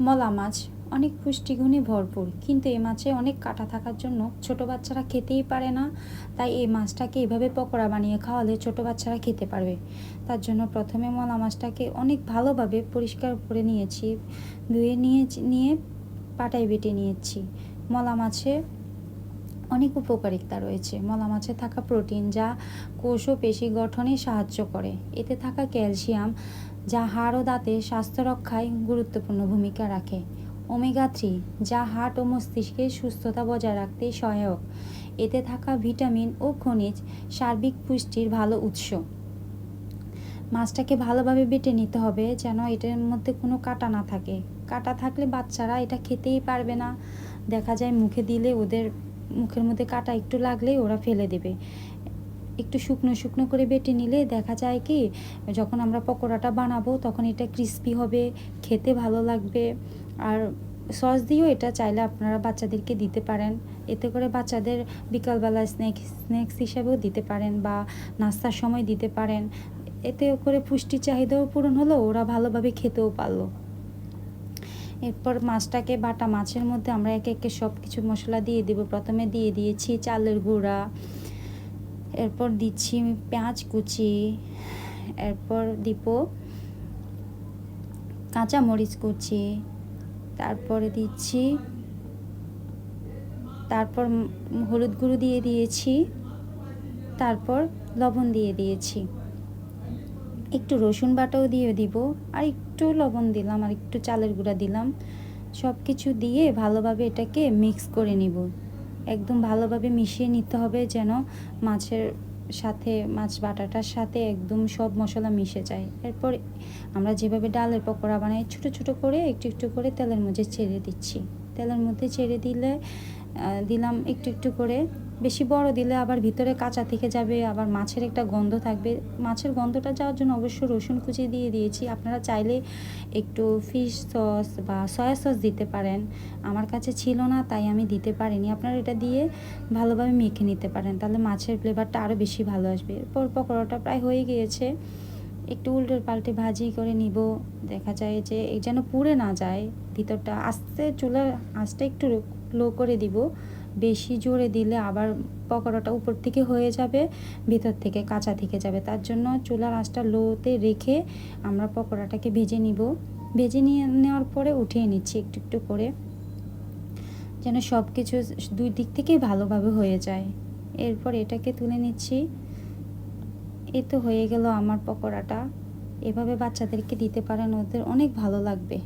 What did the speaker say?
মলা মাছ, অনেক পুষ্টিগুণে ভরপুর। কিন্তু এই মাছে অনেক কাটা থাকার জন্য ছোট বাচ্চারা খেতেই পারে না। তাই এই মাছটাকে এভাবে পকোড়া বানিয়ে খাওয়ালে ছোট বাচ্চারা খেতে পারবে। তার জন্য প্রথমে মলা মাছটাকে অনেক ভালোভাবে পরিষ্কার করে নিয়েছি, ধুয়ে নিয়ে নিয়ে পাটায় বেটে নিয়েছি। মলা মাছে অনেক উপকারিতা রয়েছে। মলা মাছে থাকা প্রোটিন যা কোষ ও পেশি গঠনে সাহায্য করে। এতে থাকা ক্যালসিয়াম যা হাড় ও দাঁতের স্বাস্থ্য রক্ষায় গুরুত্বপূর্ণ ভূমিকা রাখে। ওমেগা থ্রি, যা হার্ট ও মস্তিষ্কের সুস্থতা বজায় রাখতে সহায়ক। এতে থাকা ভিটামিন ও খনিজ সার্বিক পুষ্টির ভালো উৎস। মাছটাকে ভালোভাবে বেটে নিতে হবে যেন এটার মধ্যে কোনো কাটা না থাকে। কাটা থাকলে বাচ্চারা এটা খেতেই পারবে না। দেখা যায় মুখে দিলে ওদের মুখের মধ্যে কাটা একটু লাগলেই ওরা ফেলে দেবে। একটু শুকনো শুকনো করে বেটে নিলে দেখা যায় কি, যখন আমরা পকোড়াটা বানাবো তখন এটা ক্রিস্পি হবে, খেতে ভালো লাগবে। আর সস দিয়েও এটা চাইলে আপনারা বাচ্চাদেরকে দিতে পারেন। এতে করে বাচ্চাদের বিকালবেলা স্ন্যাক্স স্ন্যাক্স হিসাবেও দিতে পারেন বা নাস্তার সময় দিতে পারেন। এতে করে পুষ্টি চাহিদাও পূরণ হলো, ওরা ভালোভাবে খেতেও পারল। এরপর মাছটাকে বাটা মাছের মধ্যে আমরা একে একে সব কিছু মশলা দিয়ে দেবো। প্রথমে দিয়ে দিয়েছি চালের গুঁড়া এরপর দিচ্ছি পেঁয়াজ কুচি, এরপর দিব কাঁচা মরিচ কুচি, তারপরে দিচ্ছি, তারপর হলুদ গুঁড়ো দিয়ে দিয়েছি, তারপর লবণ দিয়ে দিয়েছি। একটু রসুন বাটাও দিয়ে দিব, আর একটু লবণ দিলাম, আর একটু চালের গুঁড়া দিলাম। সব কিছু দিয়ে ভালোভাবে এটাকে মিক্স করে নিব। একদম ভালোভাবে মিশিয়ে নিতে হবে যেন মাছের সাথে, মাছ বাটাটার সাথে একদম সব মশলা মিশে যায়। এরপর আমরা যেভাবে ডালের পকোড়া বানাই, ছোট ছোট করে একটু একটু করে তেলের মধ্যে ছেড়ে দিচ্ছি। তেলের মধ্যে ছেড়ে দিলে দিলাম একটু একটু করে বেশি বড় দিলে আবার ভিতরে কাঁচা থেকে যাবে, আবার মাছের একটা গন্ধ থাকবে। মাছের গন্ধটা যাওয়ার জন্য অবশ্য রসুন কুচি দিয়ে দিয়েছি। আপনারা চাইলে একটু ফিশ সস বা সয়া সস দিতে পারেন। আমার কাছে ছিল না, তাই আমি দিতে পারিনি। আপনারা এটা দিয়ে ভালোভাবে মেখে নিতে পারেন, তাহলে মাছের ফ্লেভারটা আরও বেশি ভালো আসবে। এরপর পকোড়াটা প্রায় হয়ে গিয়েছে। একটু উল্টোর পাল্টে ভাজি করে নিব। দেখা যায় যে যেন পুড়ে না যায়। ভিতরটা আস্তে চুলার আঁচটা একটু লো করে দিব। বেশি জোরে দিলে আবার পকোড়াটা উপর থেকে হয়ে যাবে, ভিতর থেকে কাঁচা থেকে যাবে। তার জন্য চুলার আঁচটা লোতে রেখে আমরা পকোড়াটাকে ভেজে নিব। ভেজে নিয়ে নেওয়ার পরে উঠিয়ে নিচ্ছি একটু একটু করে, যেন সব কিছু দুই দিক থেকেই ভালোভাবে হয়ে যায়। এরপর এটাকে তুলে নিচ্ছি। এই তো হয়ে গেল আমার পকোড়াটা। এভাবে বাচ্চাদেরকে দিতে পারেন, ওদের অনেক ভালো লাগবে।